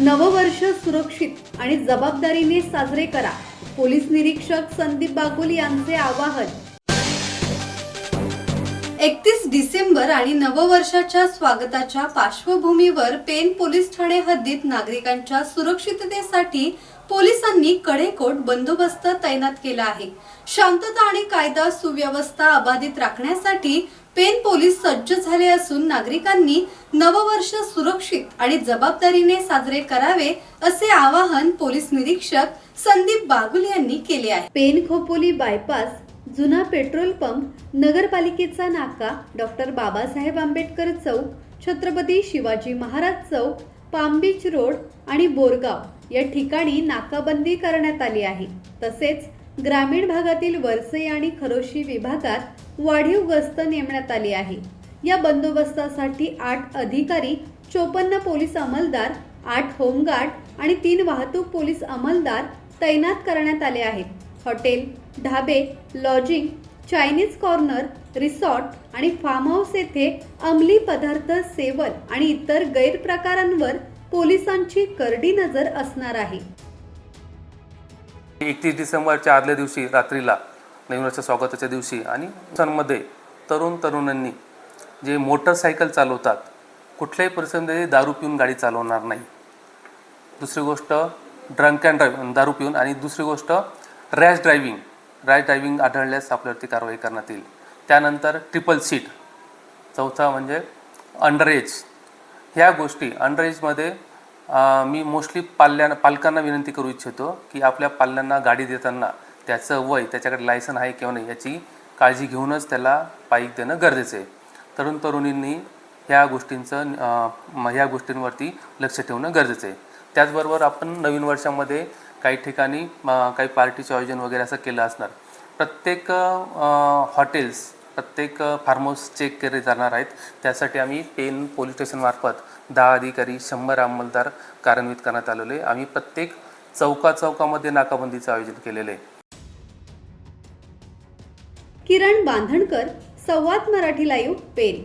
नववर्ष सुरक्षित आणि जबाबदारीने साजरे करा. पोलीस निरीक्षक संदीप बागुल यांचे आवाहन एकतीस डिसेंबर आणि नववर्षाच्या स्वागताच्या पार्श्वभूमीवर पेन पोलीस ठाणे हद्दीत नागरिकांच्या सुरक्षिततेसाठी पोलिसांनी कडेकोट बंदोबस्त तैनात केला आहे. शांतता आणि कायदा सुव्यवस्था अबाधित राखण्यासाठी पेन पोलीस सज्ज झाले असून नागरिकांनी नववर्ष सुरक्षित आणि जबाबदारीने साजरे करावे असे आवाहन पोलीस निरीक्षक संदीप बागुल यांनी केले आहे. पेन खोपोली बायपास जुना पेट्रोल पंप नगरपालिकेचा नाका डॉक्टर बाबासाहेब आंबेडकर चौक छत्रपती शिवाजी महाराज चौक पामबीच रोड आणि बोरगाव या ठिकाणी नाकाबंदी करण्यात आली आहे. तसेच ग्रामीण भागातील वरसई आणि खरोशी विभागात वाढीव गस्त नेमण्यात आली आहे. या बंदोबस्तासाठी आठ अधिकारी चोपन्न पोलीस अंमलदार आठ होमगार्ड आणि तीन वाहतूक पोलीस अंमलदार तैनात करण्यात आले आहेत. हॉटेल ढाबे लॉजिंग चायनीज कॉर्नर रिसॉर्ट आणि फार्म हाऊस येथे अंमली पदार्थ सेवन आणि इतर गैरप्रकारांवर पोलिसांची करडी नजर असणार आहे. एकतीस डिसेंबरच्या आदल्या दिवशी रात्रीला नवीन वर्ष स्वागताच्या दिवशी आणि सणमध्ये तरुण तरुणांनी जे मोटरसायकल चालवतात कुठल्याही परिस्थितीमध्ये दारू पिऊन गाडी चालवणार नाही. दुसरी गोष्ट ड्रंक अँड ड्राईव्ह दारू पिऊन. आणि दुसरी गोष्ट रॅश ड्रायव्हिंग. रॅश ड्रायव्हिंग आढळल्यास आपल्यावरती कारवाई करण्यात येईल. त्यानंतर ट्रिपल सीट. चौथा म्हणजे अंडरएज ह्या गोष्टी अंडरएजमध्ये मी मोस्टली पाल्या पालकांना विनंती करू इच्छितो की आपल्या पाल्यांना गाडी देताना त्याचं वय त्याच्याकडे लायसन आहे किंवा नाही याची काळजी घेऊनच त्याला बाईक देणं गरजेचं आहे. तरुण तरुणींनी ह्या गोष्टींचं ह्या गोष्टींवरती लक्ष ठेवणं गरजेचं आहे. त्याचबरोबर आपण नवीन वर्षामध्ये काही ठिकाणी काही पार्टीचे आयोजन वगैरे असं केलं असणार. प्रत्येक हॉटेल्स प्रत्येक फार्म हाऊस चेक केले जाणार आहेत. त्यासाठी आम्ही पेन पोलीस स्टेशनमार्फत दहा अधिकारी शंभर अंमलदार कार्यान्वित करण्यात आलेले आहे. आम्ही प्रत्येक चौका चौकामध्ये नाकाबंदीचं आयोजन केलेलं आहे. Kiran Bandhankar Samvad Marathi live pen.